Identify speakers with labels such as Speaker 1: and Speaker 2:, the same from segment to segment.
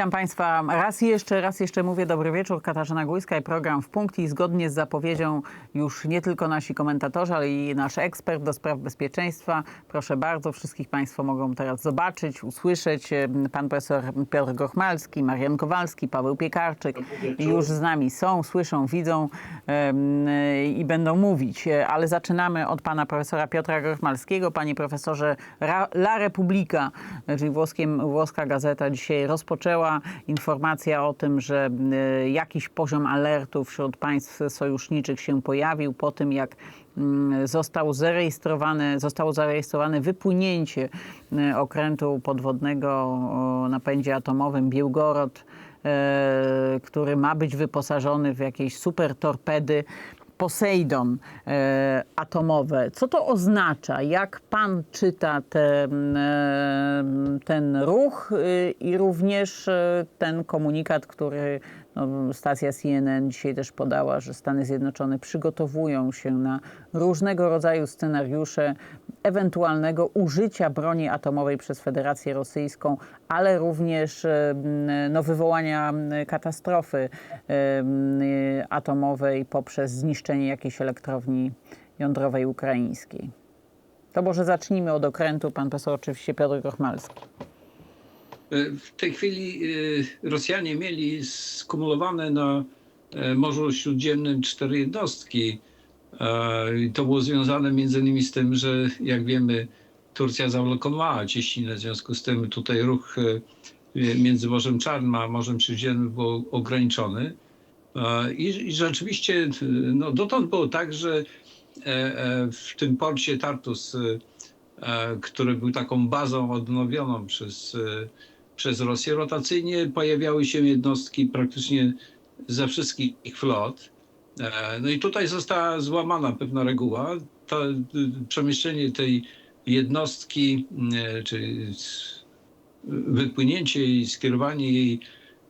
Speaker 1: Witam Państwa raz jeszcze, raz jeszcze mówię dobry wieczór. Katarzyna Gójska i program w punkt i zgodnie z zapowiedzią już nie tylko nasi komentatorzy, ale i nasz ekspert do spraw bezpieczeństwa. Proszę bardzo, wszystkich Państwo mogą teraz zobaczyć, usłyszeć. Pan profesor Piotr Grochmalski, Marian Kowalski, Paweł Piekarczyk już z nami są, słyszą, widzą i będą mówić. Ale zaczynamy od pana profesora Piotra Grochmalskiego. Panie profesorze, La Repubblica, czyli włoskiem, włoska gazeta dzisiaj rozpoczęła informacja o tym, że y, jakiś poziom alertu wśród państw sojuszniczych się pojawił po tym, jak mm, został zarejestrowany, zostało zarejestrowane wypłynięcie y, okrętu podwodnego o napędzie atomowym Białgorod, e, który ma być wyposażony w jakieś super torpedy. Poseidon e, atomowe. Co to oznacza? Jak pan czyta te, e, ten ruch y, i również e, ten komunikat, który no, stacja CNN dzisiaj też podała, że Stany Zjednoczone przygotowują się na różnego rodzaju scenariusze ewentualnego użycia broni atomowej przez Federację Rosyjską, ale również e, no, wywołania katastrofy e, atomowej poprzez zniszczenie jakiejś elektrowni jądrowej ukraińskiej. To może zacznijmy od okrętu. Pan profesor oczywiście Piotr Grochmalski.
Speaker 2: W tej chwili Rosjanie mieli skumulowane na e, Morzu Śródziemnym cztery jednostki. E, i To było związane między innymi z tym, że jak wiemy Turcja zablokowała cieśninę, w związku z tym tutaj ruch e, między Morzem Czarnym a Morzem Śródziemnym był ograniczony. E, I, i rzeczywiście no, dotąd było tak, że w tym porcie Tartus, który był taką bazą odnowioną przez, przez Rosję, rotacyjnie pojawiały się jednostki praktycznie ze wszystkich flot. E, No i tutaj została złamana pewna reguła. To y, przemieszczenie tej jednostki, e, czy wypłynięcie i skierowanie jej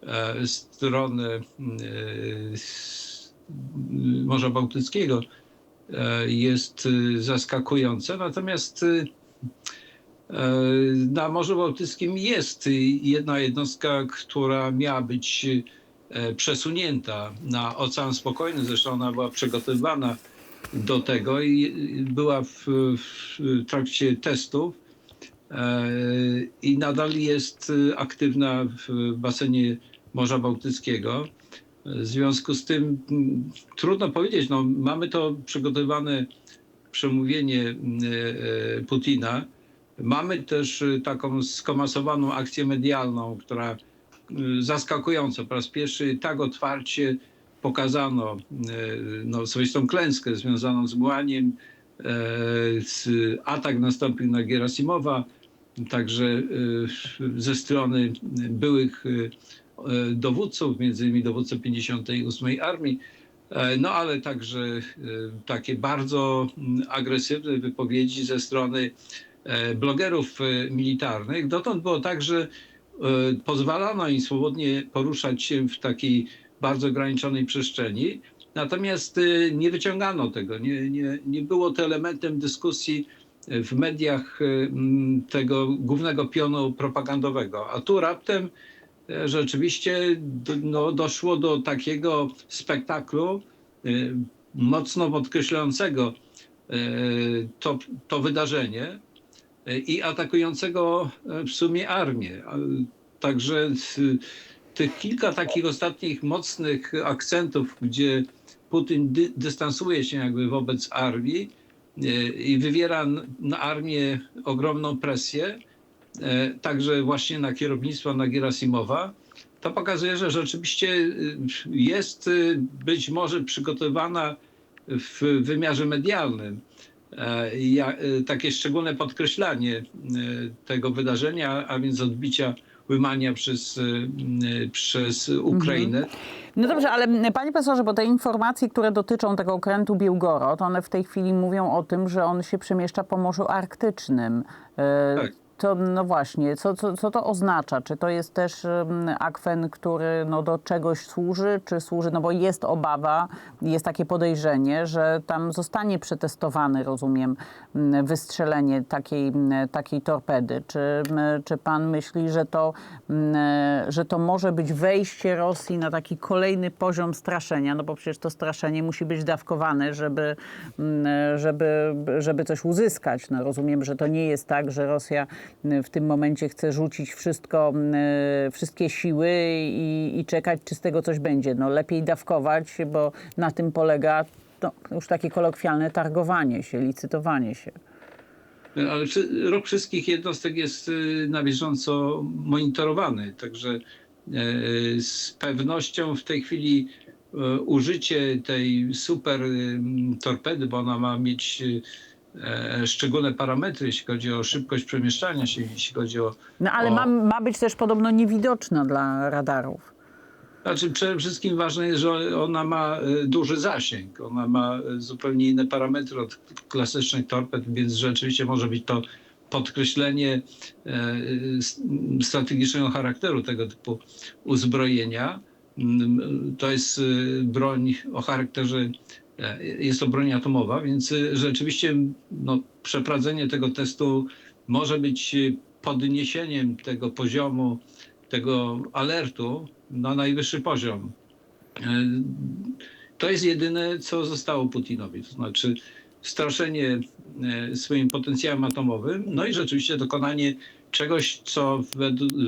Speaker 2: e, w stronę e, s- Morza Bałtyckiego e, jest y, zaskakujące. Natomiast y, na Morzu Bałtyckim jest y, jedna jednostka, która miała być przesunięta na Ocean Spokojny. Zresztą ona była przygotowywana do tego i była w, w trakcie testów e, i nadal jest y, aktywna w basenie Morza Bałtyckiego. W związku z tym trudno powiedzieć, no, mamy to przygotowane przemówienie e, e, Putina. Mamy też e, taką skomasowaną akcję medialną, która e, zaskakująco po raz pierwszy tak otwarcie pokazano e, no, swoistą klęskę związaną z Błaniem. Z- Atak nastąpił na Gerasimowa, także ze strony byłych dowódców, między innymi dowódcę 58 Armii, E, No ale także takie bardzo mm, agresywne wypowiedzi ze strony e, blogerów militarnych. Dotąd było tak, że pozwalano im swobodnie poruszać się w takiej bardzo ograniczonej przestrzeni, natomiast e, nie wyciągano tego, nie, nie, nie było to elementem dyskusji w mediach e, tego głównego pionu propagandowego. A tu raptem e, rzeczywiście no, doszło do takiego spektaklu e, mocno podkreślającego e, to, to wydarzenie. e, i atakującego e, w sumie armię. Także e, tych kilka takich ostatnich mocnych akcentów, gdzie Putin dy, dystansuje się jakby wobec armii i wywiera na armię ogromną presję, także właśnie na kierownictwo, na Gerasimowa, to pokazuje, że rzeczywiście y, jest y, być może przygotowana w wymiarze medialnym ja- y, takie szczególne podkreślanie y, tego wydarzenia, a więc odbicia łymania przez, przez Ukrainę.
Speaker 1: No dobrze, ale panie profesorze, bo te informacje, które dotyczą tego okrętu Białgorod, one w tej chwili mówią o tym, że on się przemieszcza po Morzu Arktycznym. E,
Speaker 2: Tak.
Speaker 1: To no właśnie, co, co, co to oznacza? Czy to jest też akwen, który no, do czegoś służy, czy służy, no bo jest obawa, jest takie podejrzenie, że tam zostanie przetestowane, rozumiem, wystrzelenie takiej, takiej torpedy. Czy, czy pan myśli, że to, że to może być wejście Rosji na taki kolejny poziom straszenia? No bo przecież to straszenie musi być dawkowane, żeby, żeby, żeby coś uzyskać. No rozumiem, że to nie jest tak, że Rosja w tym momencie chce rzucić wszystko, m, wszystkie siły i, i czekać, czy z tego coś będzie. No lepiej dawkować, bo na tym polega no, już takie kolokwialne targowanie się, licytowanie się.
Speaker 2: Ale rok wszystkich jednostek jest y, na bieżąco monitorowany, także e, z pewnością w tej chwili e, użycie tej super y, torpedy, bo ona ma mieć y, e, szczególne parametry, jeśli chodzi o szybkość przemieszczania się, jeśli chodzi o
Speaker 1: No ale
Speaker 2: O.
Speaker 1: ma, ma być też podobno niewidoczna dla radarów.
Speaker 2: Znaczy przede wszystkim ważne jest, że ona ma e, duży zasięg. Ona ma e, zupełnie inne parametry od klasycznych torped, więc rzeczywiście może być to podkreślenie e, strategicznego charakteru tego typu uzbrojenia. Mm, To jest e, broń o charakterze, e, jest to broń atomowa, więc e, rzeczywiście no, przeprowadzenie tego testu może być e, podniesieniem tego poziomu, tego alertu na najwyższy poziom. E, To jest jedyne, co zostało Putinowi. To znaczy straszenie e, swoim potencjałem atomowym, no i rzeczywiście dokonanie czegoś, co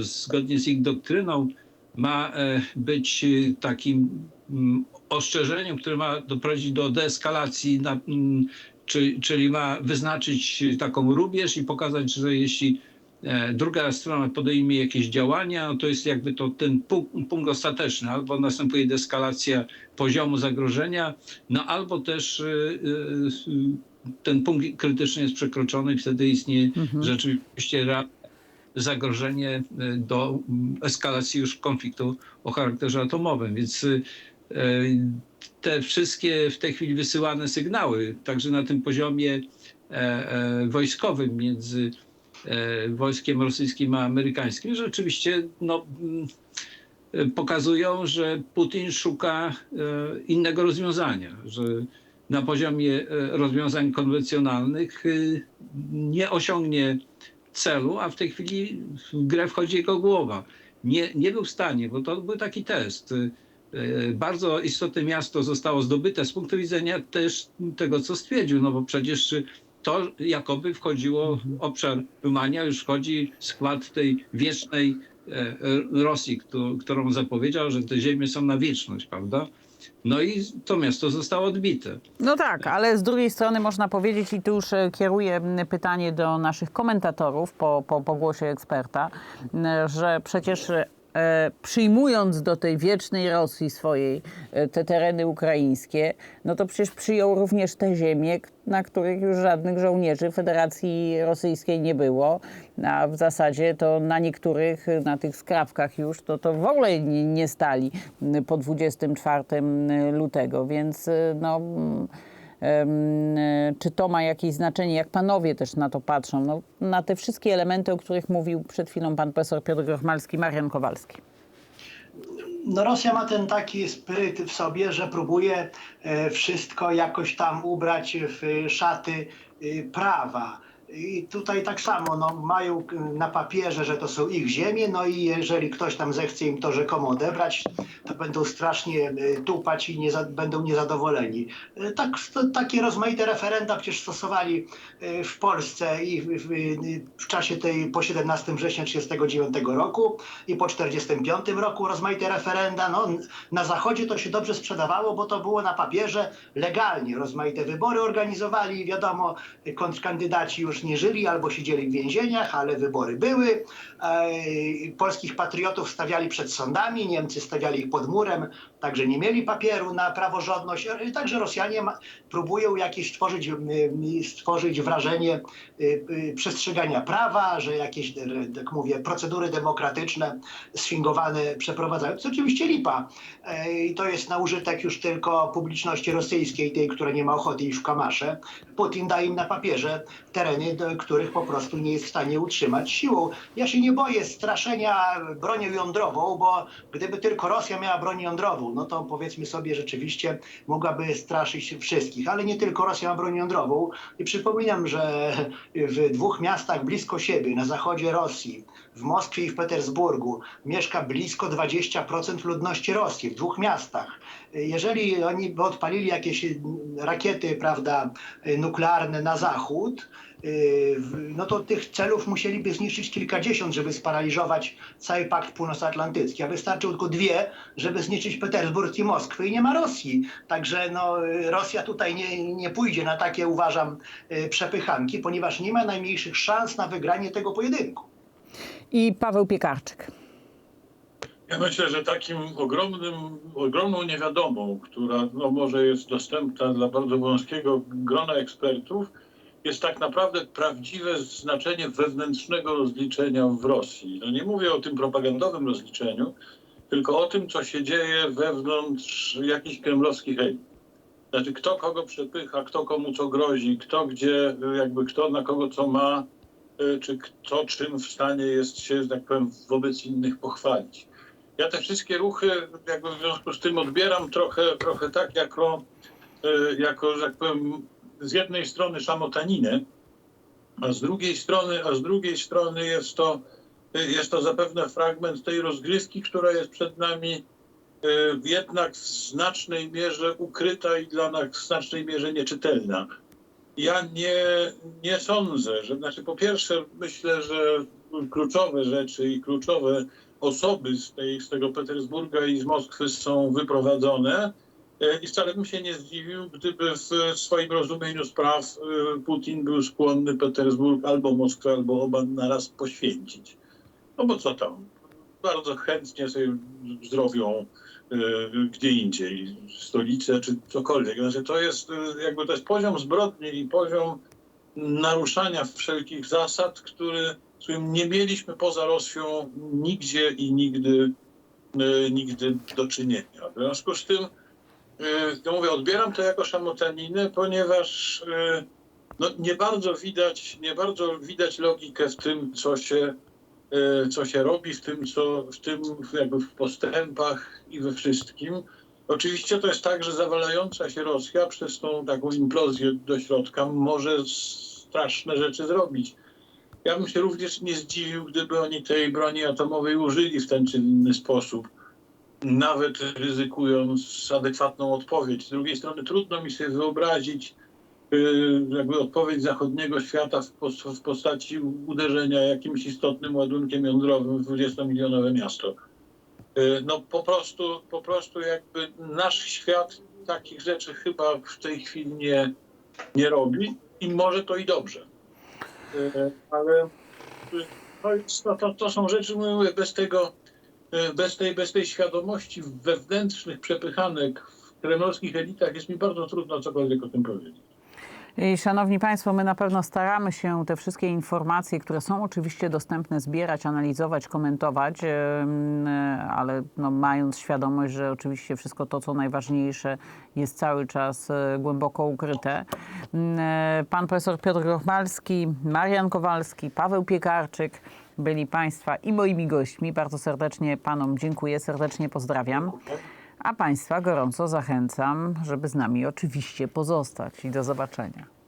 Speaker 2: zgodnie z ich doktryną ma e, być e, takim mm, ostrzeżeniem, które ma doprowadzić do deeskalacji, na, mm, czy, czyli ma wyznaczyć taką rubież i pokazać, że jeśli e, druga strona podejmie jakieś działania, no to jest jakby to ten punkt, punkt ostateczny, albo następuje deeskalacja poziomu zagrożenia, no albo też e, e, ten punkt krytyczny jest przekroczony i wtedy istnieje rzeczywiście realne zagrożenie do mm, eskalacji już konfliktu o charakterze atomowym. Więc te wszystkie w tej chwili wysyłane sygnały, także na tym poziomie e, e, wojskowym między e, wojskiem rosyjskim a amerykańskim, rzeczywiście no, mm, e, pokazują, że Putin szuka e, innego rozwiązania, że na poziomie e, rozwiązań konwencjonalnych e, nie osiągnie celu, a w tej chwili w grę wchodzi jego głowa. Nie, nie był w stanie, bo to był taki test. E, Bardzo istotne miasto zostało zdobyte z punktu widzenia też tego, co stwierdził, no bo przecież to jakoby wchodziło w obszar Rumania, już wchodzi w skład tej wiecznej e, Rosji, któ- którą zapowiedział, że te ziemie są na wieczność, prawda? No i to miasto zostało odbite.
Speaker 1: No tak, ale z drugiej strony można powiedzieć, i tu już e, kieruję pytanie do naszych komentatorów po, po, po głosie eksperta, że przecież przyjmując do tej wiecznej Rosji swojej e, te tereny ukraińskie, no to przecież przyjął również te ziemie, na których już żadnych żołnierzy Federacji Rosyjskiej nie było, a w zasadzie to na niektórych, e, na tych skrawkach już, to, to w ogóle nie, nie stali po 24 lutego, więc e, no... e, Czy to ma jakieś znaczenie? Jak panowie też na to patrzą? No, na te wszystkie elementy, o których mówił przed chwilą pan profesor Piotr Grochmalski, Marian Kowalski.
Speaker 3: No Rosja ma ten taki spryt w sobie, że próbuje e, wszystko jakoś tam ubrać w szaty e, prawa. I tutaj tak samo, no, mają na papierze, że to są ich ziemie, no i jeżeli ktoś tam zechce im to rzekomo odebrać, to będą strasznie e, tupać i nie za, będą niezadowoleni. E, Tak, to, takie rozmaite referenda przecież stosowali e, w Polsce i w, w, w czasie tej po 17 września 1939 roku i po 1945 roku rozmaite referenda. No, na zachodzie to się dobrze sprzedawało, bo to było na papierze legalnie. Rozmaite wybory organizowali, wiadomo, kontrkandydaci już nie żyli albo siedzieli w więzieniach, ale wybory były. E, Polskich patriotów stawiali przed sądami, Niemcy stawiali ich pod murem, także nie mieli papieru na praworządność. E, Także Rosjanie próbują jakieś stworzyć, stworzyć wrażenie y, y, przestrzegania prawa, że jakieś, e, tak mówię, procedury demokratyczne sfingowane przeprowadzają. To oczywiście lipa. E, I to jest na użytek już tylko publiczności rosyjskiej, tej, która nie ma ochoty iść w kamasze. Putin daje im na papierze tereny których po prostu nie jest w stanie utrzymać siłą. Ja się nie boję straszenia bronią jądrową, bo gdyby tylko Rosja miała broń jądrową, no to powiedzmy sobie rzeczywiście mogłaby straszyć wszystkich, ale nie tylko Rosja ma broń jądrową. I przypominam, że w dwóch miastach blisko siebie, na zachodzie Rosji, w Moskwie i w Petersburgu, mieszka blisko 20% ludności Rosji, w dwóch miastach. Jeżeli oni by odpalili jakieś rakiety, prawda, nuklearne na zachód, no to tych celów musieliby zniszczyć kilkadziesiąt, żeby sparaliżować cały Pakt Północnoatlantycki, a wystarczył tylko dwie, żeby zniszczyć Petersburg i Moskwę i nie ma Rosji. Także no, yy, Rosja tutaj nie, nie pójdzie na takie, uważam, yy, przepychanki, ponieważ nie ma najmniejszych szans na wygranie tego pojedynku.
Speaker 1: I Paweł Piekarczyk.
Speaker 4: Ja myślę, że takim ogromnym, ogromną niewiadomą, która no, może jest dostępna dla bardzo wąskiego grona ekspertów, jest tak naprawdę prawdziwe znaczenie wewnętrznego rozliczenia w Rosji. No nie mówię o tym propagandowym rozliczeniu, tylko o tym, co się dzieje wewnątrz jakichś kremlowskich elit. Znaczy, kto kogo przepycha, kto komu co grozi, kto gdzie, jakby kto na kogo co ma, y, czy kto czym w stanie jest się, że tak powiem, wobec innych pochwalić. Ja te wszystkie ruchy jakby w związku z tym odbieram trochę, trochę tak jako, y, jako, że tak powiem, z jednej strony szamotaninę, a z drugiej strony, a z drugiej strony jest to, jest to zapewne fragment tej rozgrywki, która jest przed nami y, jednak w znacznej mierze ukryta i dla nas w znacznej mierze nieczytelna. Ja nie, nie sądzę, że, znaczy po pierwsze myślę, że kluczowe rzeczy i kluczowe osoby z, tej, z tego Petersburga i z Moskwy są wyprowadzone. E, I wcale bym się nie zdziwił, gdyby w swoim rozumieniu spraw e, Putin był skłonny Petersburg albo Moskwę, albo oba naraz poświęcić. No bo co tam? Bardzo chętnie sobie zrobią e, gdzie indziej, stolicę czy cokolwiek. Znaczy to jest jakby to jest poziom zbrodni i poziom naruszania wszelkich zasad, który, z którym nie mieliśmy poza Rosją nigdzie i nigdy, nigdy do czynienia. W związku z tym, e, ja mówię, odbieram to jako szamotaninę, ponieważ e, no, nie bardzo widać, nie bardzo widać logikę w tym, co się, e, co się robi, w tym, co, w tym jakby w postępach i we wszystkim. Oczywiście to jest tak, że zawalająca się Rosja przez tą taką implozję do środka może straszne rzeczy zrobić. Ja bym się również nie zdziwił, gdyby oni tej broni atomowej użyli w ten czy inny sposób, nawet ryzykując adekwatną odpowiedź. Z drugiej strony trudno mi sobie wyobrazić yy, jakby odpowiedź zachodniego świata w, pos- w postaci uderzenia jakimś istotnym ładunkiem jądrowym w 20-milionowe miasto. Y, No po prostu, po prostu jakby nasz świat takich rzeczy chyba w tej chwili nie, nie robi i może to i dobrze. Y, Ale y, no, no, to, to są rzeczy, mówię, bez tego, y, bez tej, bez tej świadomości wewnętrznych przepychanek w kremlowskich elitach jest mi bardzo trudno cokolwiek o tym powiedzieć.
Speaker 1: I Szanowni Państwo, my na pewno staramy się te wszystkie informacje, które są oczywiście dostępne, zbierać, analizować, komentować, em, ale no, mając świadomość, że oczywiście wszystko to, co najważniejsze, jest cały czas e, głęboko ukryte. Mm, e, Pan profesor Piotr Grochmalski, Marian Kowalski, Paweł Piekarczyk byli Państwa i moimi gośćmi. Bardzo serdecznie Panom dziękuję, serdecznie pozdrawiam. A Państwa gorąco zachęcam, żeby z nami oczywiście pozostać i do zobaczenia.